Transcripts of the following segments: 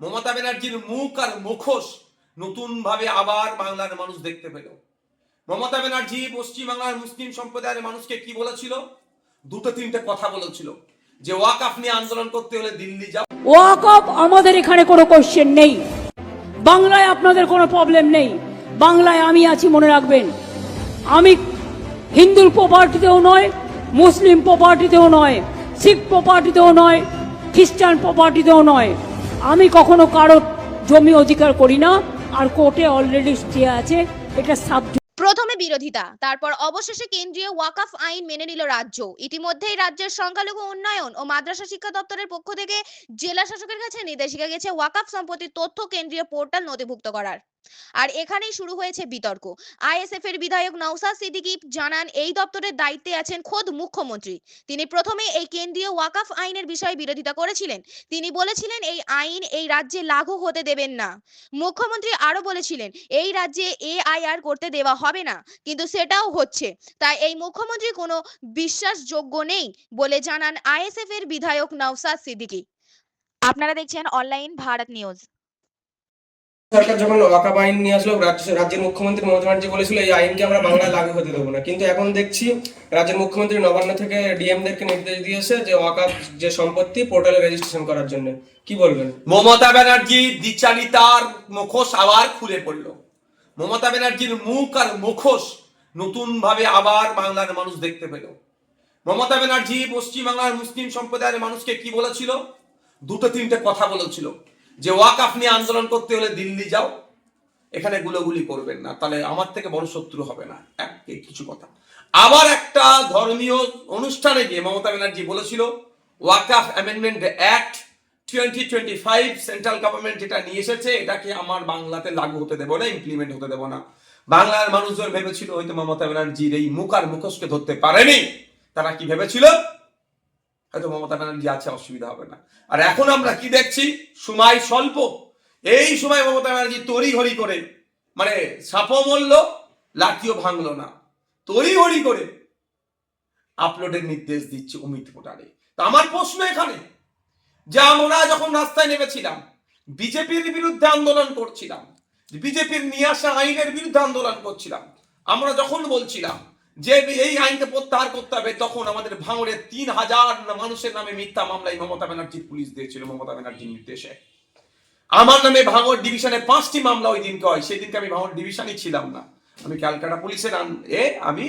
মমতা ব্যানার্জির মুখ আর মুখোশ নতুন ভাবে আবার বাংলার মানুষ দেখতে পেল। মমতা ব্যানার্জি পশ্চিমবাংলার মুসলিম সম্প্রদায়ের মানুষকে কি বলেছিল? দুটো তিনটে কথা বলেছিল। যে ওয়াকাফ নিয়ে আন্দোলন করতে হলে দিল্লি যাও। ওয়াকফ আমাদের এখানে কোনো কোশ্চেন নেই। বাংলায় আপনাদের কোনো প্রবলেম নেই। বাংলায় আমি আছি, মনে রাখবেন। আমি হিন্দুর প্রপার্টিতেও নয়, মুসলিম প্রপার্টিতেও নয়, শিখ প্রপার্টিতেও নয়, খ্রিস্টান প্রপার্টিতেও নয়। আমি কখনো কারও জমি অধিকার করি না, আর কোর্টে অলরেডি স্টে আছে, এটা সাব প্রথমে বিরোধিতা, তারপর অবশেষে কেন্দ্রীয় ওয়াকাফ আইন মেনে নিল রাজ্য। ইতিমধ্যেই রাজ্যের সংখ্যালঘু উন্নয়ন ও মাদ্রাসা শিক্ষা দপ্তরের পক্ষ থেকে জেলা শাসকের কাছে নির্দেশিকা গেছে ওয়াকাফ সম্পত্তির তথ্য কেন্দ্রীয় পোর্টাল নথিভুক্ত করার। আর এখানেই শুরু হয়েছে বিতর্ক। আইএসএফ এর বিধায়ক নওসাদ সিদ্দিকী জানান, এই দপ্তরের দায়িত্বে আছেন খোদ মুখ্যমন্ত্রী। তিনি প্রথমে এই কেন্দ্রীয় ওয়াকফ আইনের বিষয়ে বিরোধিতা করেছিলেন। তিনি বলেছিলেন, এই আইন এই রাজ্যে লাগু হতে দেবেন না। মুখ্যমন্ত্রী আরও বলেছিলেন, এই রাজ্যে এআইআর করতে দেওয়া হবে না, কিন্তু সেটাও হচ্ছে। তাই এই মুখ্যমন্ত্রী কোনো বিশ্বাসযোগ্য নেই বলে জানান আইএসএফ এর বিধায়ক নওসাদ সিদ্দিকী। আপনারা দেখছেন অনলাইন ভারত নিউজ। সরকার যখন ওয়াকাব আইন নিয়ে আসলো, রাজ্য রাজ্যের মুখ্যমন্ত্রী মমতা ব্যানার্জি বলেছিল, এই আইনকে আমরা বাংলায় লাগু হতে দেবো না। কিন্তু এখন দেখছি, রাজ্যের মুখ্যমন্ত্রী নবান্ন থেকে ডিএমদেরকে নির্দেশ দিয়েছে যে, ওয়াকাব যে সম্পত্তি, পোর্টালে রেজিস্ট্রেশন করার জন্য। কি বলবেন? মমতা ব্যানার্জি দ্বিচারিতার মুখোশ আবার খুলে পড়ল। মমতা ব্যানার্জির মুখ আর মুখোশ নতুন ভাবে আবার বাংলার মানুষ দেখতে পেল। মমতা ব্যানার্জি পশ্চিমবাংলার মুসলিম সম্প্রদায়ের মানুষকে কি বলেছিল? দুটো তিনটে কথা বলেছিল। যে ওয়াকাফ নিয়ে আন্দোলন করতে হলে দিল্লি যাও, এখানে গুলোগুলি করবেন না, তাহলে আমার থেকে বড় শত্রু হবে না, এক কিছু কথা। আবার একটা ধর্মীয় অনুষ্ঠানে গিয়ে মমতা ব্যানার্জি বলেছিল, ওয়াকাফ amendment act twenty twenty five central government যেটা নিয়ে এসেছে, এটাকে আমার বাংলাতে লাগু হতে দেবো না ইমপ্লিমেন্ট হতে দেবো না। বাংলার মানুষজন ভেবেছিল, হয়তো মমতা ব্যানার্জির এই মুখ আর মুখোশকে ধরতে পারেনি। তারা কি ভেবেছিল? হয়তো মমতা ব্যানার্জি আছে, অসুবিধা হবে না। আর এখন আমরা কি দেখছি? সময় স্বল্প। এই সময় মমতা ব্যানার্জি তড়ি ঘড়ি করে মানে সাপও মরল, লাঠিও ভাঙলো না। তড়ি ঘড়ি করে আপলোডের নির্দেশ দিচ্ছে অমিত পোটারে তা আমার প্রশ্ন এখানে, যে আমরা যখন রাস্তায় নেমেছিলাম, বিজেপির বিরুদ্ধে আন্দোলন করছিলাম, বিজেপির নিয়ে আসা আইনের বিরুদ্ধে আন্দোলন করছিলাম, আমরা যখন বলছিলাম যে এই আইনকে প্রত্যাহার করতে হবে, তখন আমাদের ভাঙড়ের তিন হাজার মানুষের নামে মিথ্যা মামলায় মমতা ব্যানার্জির পুলিশ দিয়েছিল, মমতা ব্যানার্জির নির্দেশে। আমার নামে ভাঙড় ডিভিশনে পাঁচটি মামলা ওই দিনকে হয়, সেই দিনকে আমি ভাঙড় ডিভিশনই ছিলাম না। আমি ক্যালকাটা পুলিশের এ আমি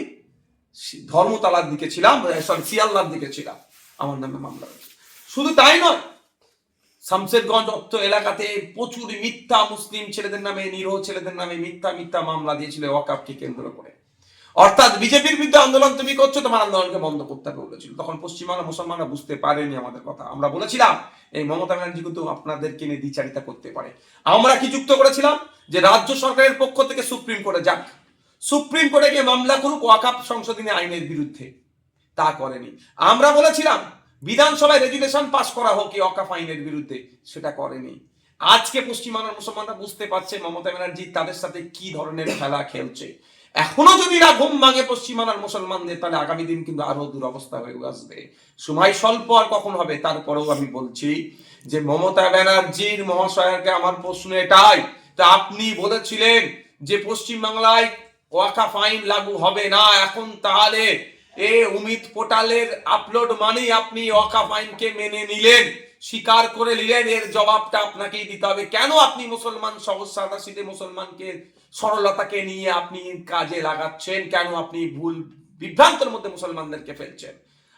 ধর্মতলার দিকে ছিলাম সরি শিয়ালদার দিকে ছিলাম, আমার নামে মামলা হয়েছে। শুধু তাই নয়, শামশেরগঞ্জ অত্ত এলাকাতে প্রচুর মিথ্যা মুসলিম ছেলেদের নামে, নিরহ ছেলেদের নামে মিথ্যা মিথ্যা মামলা দিয়েছিল ওয়াকাপকে কেন্দ্র করে। অর্থাৎ বিজেপির বিরুদ্ধে আন্দোলন তুমি করছ, তোমার আন্দোলনকে বন্ধ করতে হবে বলেছিল। তখন পশ্চিমবাংলা মুসলমানরা বুঝতে পারেনি আমাদের কথা। আমরা বলেছিলাম, এই মমতা ব্যানার্জি কিন্তু আপনাদেরকে নিয়ে দ্বিচারিতা করতে পারে। আমরা কি যুক্ত করেছিলাম? যে রাজ্য সরকারের পক্ষ থেকে সুপ্রিম কোর্টে যাক। সুপ্রিম কোর্টে গিয়ে মামলা করুক ওয়াকাপ সংশোধনী আইনের বিরুদ্ধে। তা করেনি। আমরা বলেছিলাম, বিধানসভায় রেজুলেশন পাশ করা হোক এই অকাফ আইনের বিরুদ্ধে। সেটা করেনি। আজকে পশ্চিমবাংলার মুসলমানরা বুঝতে পারছে মমতা ব্যানার্জি তাদের সাথে কি ধরনের খেলা খেলছে। এখনও যদি এরা ঘুম ভাঙে পশ্চিমবাংলার মুসলমানদের, তাহলে আগামী দিন কিন্তু আরও দুরবস্থা হয়ে আসবে। সময় স্বল্প আর কখন হবে, তারপরেও আমি বলছি যে মমতা ব্যানার্জির মহাশয়কে আমার প্রশ্ন এটাই, তা আপনি বলেছিলেন যে পশ্চিমবাংলায় ওয়াকা ফাইন লাগু হবে না, এখন তাহলে এ অমিত পোর্টালের আপলোড মানেই আপনি ওয়াকা ফাইনকে মেনে নিলেন। স্বীকার করে নিলেন, এর জবাবটা আপনাকেই দিতে হবে। কেন আপনি মুসলমান সহজ সাদা মুসলমানকে সরলতাকে নিয়ে আপনি কাজে লাগাচ্ছেন? কেন আপনি ভুল বিভ্রান্তের মধ্যে মুসলমানদেরকে ফেলছেন?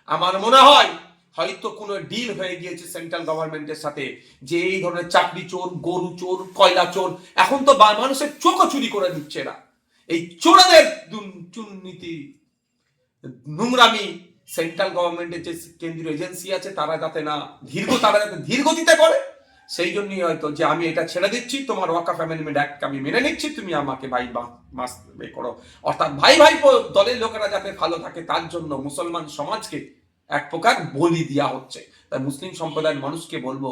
আমার মনে হয়, হয়তো কোনো ডিল হয়ে গিয়েছে সেন্ট্রাল গভর্নমেন্টের সাথে, যে এই ধরনের চাকরি চোর, গরু চোর, কয়লা চোর, এখন তো মানুষের চোখও চুরি করে দিচ্ছে এরা এই চোরাদের দুর্নীতি নোংরামি সেন্ট্রাল গভর্নমেন্টের যে কেন্দ্রীয় এজেন্সি আছে, তারা যাতে না ধীর্ঘ তারা যাতে ধীর গতিতে করে, সেই জন্যই হয়তো যে আমি এটা ছেড়ে দিচ্ছি, তোমার ওয়াকাফ অ্যামেন্ডমেন্ট অ্যাক্ট আমি মেনে নিচ্ছি, তুমি আমাকে ভাই মাস করো। অর্থাৎ ভাই ভাই দলের লোকেরা যাতে ভালো থাকে, তার জন্য মুসলমান সমাজকে এক প্রকার বলি দেওয়া হচ্ছে। তাই মুসলিম সম্প্রদায়ের মানুষকে বলব,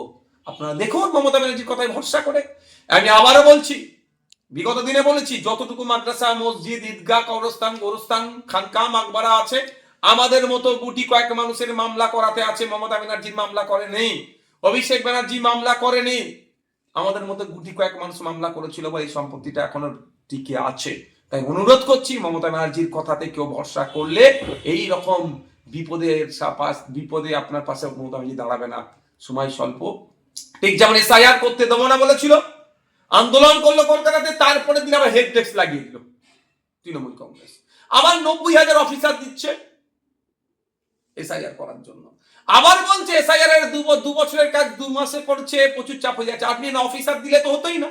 আপনারা দেখুন মমতা ব্যানার্জির কথায় ভরসা করে। আমি আবারও বলছি, বিগত দিনে বলেছি, যতটুকু মাদ্রাসা, মসজিদ, ঈদগাহ, কবরস্থান, গোরস্থান, খানকা, মাকবারা আছে আমাদের মতো গুটি কয়েক মানুষের মামলা করাতে আছে, মমতা ব্যানার্জির মামলা করে নেই, অভিষেক ব্যানার্জি মামলা করেনি আমাদের মতো গুটি কয়েক মানুষ মামলা করেছিল বা এই সম্পত্তিটা এখনও টিকে আছে। তাই অনুরোধ করছি, মমতা ব্যানার্জির কথাতে কেউ ভরসা করলে এই রকম বিপদে বিপদে আপনার পাশে মমতা ব্যানার্জি দাঁড়াবে না। সময় স্বল্প। ঠিক যেমন এসআইআর করতে দেবো না বলেছিল, আন্দোলন করল কলকাতাতে তারপরে দিন আবার হেড ডেস্ক লাগিয়ে দিল তৃণমূল কংগ্রেস। আবার নব্বই হাজার অফিসার দিচ্ছে। এসআইআর করার জন্য। আবার বলছে এসআইআর এর দু বছরের কাজ দু মাসে করছে প্রচুর চাপ হয়ে যাচ্ছে। আপনি না অফিসার দিলে তো হতোই না।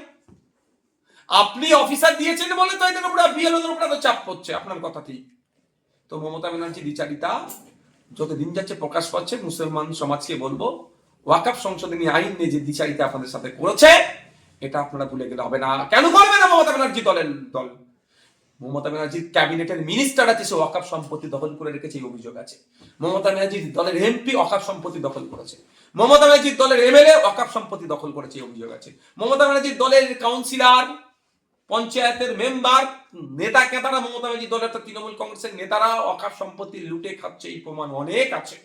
আপনি অফিসার দিয়েছেন বলে তো এদের উপরে বিএলওদের উপরে তো চাপ পড়ছে। আপনার কথা ঠিক। তো মমতা ব্যানার্জি, বিচারিতা যত দিন যাচ্ছে প্রকাশ পাচ্ছে, মুসলমান সমাজকে বলব ওয়াকাফ সংশোধনী আইন নিয়ে যে দ্বিচারিতা আপনাদের সাথে করেছে, এটা আপনারা ভুলে গেলে হবে না। কেন করবে না মমতা ব্যানার্জি দলের দল? মমতা ব্যানার্জির ক্যাবিনেটের মিনিস্টার আছে, সে ওয়াকাফ সম্পত্তি দখল করে রেখেছে, এই অভিযোগ আছে। মমতা ব্যানার্জির দলের এমপি ওয়াকাফ সম্পত্তি দখল করেছে। মমতা ব্যানার্জির দলের এমএলএ ওয়াকাফ সম্পত্তি দখল করেছে, এই অভিযোগ আছে। মমতা ব্যানার্জির দলের কাউন্সিলর পঞ্চায়েতের মেম্বার নেতা কেতারা মমতা ব্যানার্জির দলের তৃণমূল কংগ্রেসের নেতারা অকাশ সম্পত্তি লুটে খাচ্ছে, এই প্রমাণ অনেক আছে।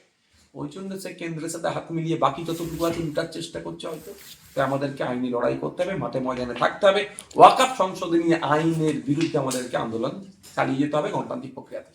ওই জন্য সে কেন্দ্রের সাথে হাত মিলিয়ে বাকি যতটুকু আছে লুটার চেষ্টা করছে হয়তো। তাই আমাদেরকে আইনি লড়াই করতে হবে, মাঠে ময়দানে থাকতে হবে। ওয়াকাপ সংশোধনী আইনের বিরুদ্ধে আমাদেরকে আন্দোলন চালিয়ে যেতে হবে গণতান্ত্রিক প্রক্রিয়াতে।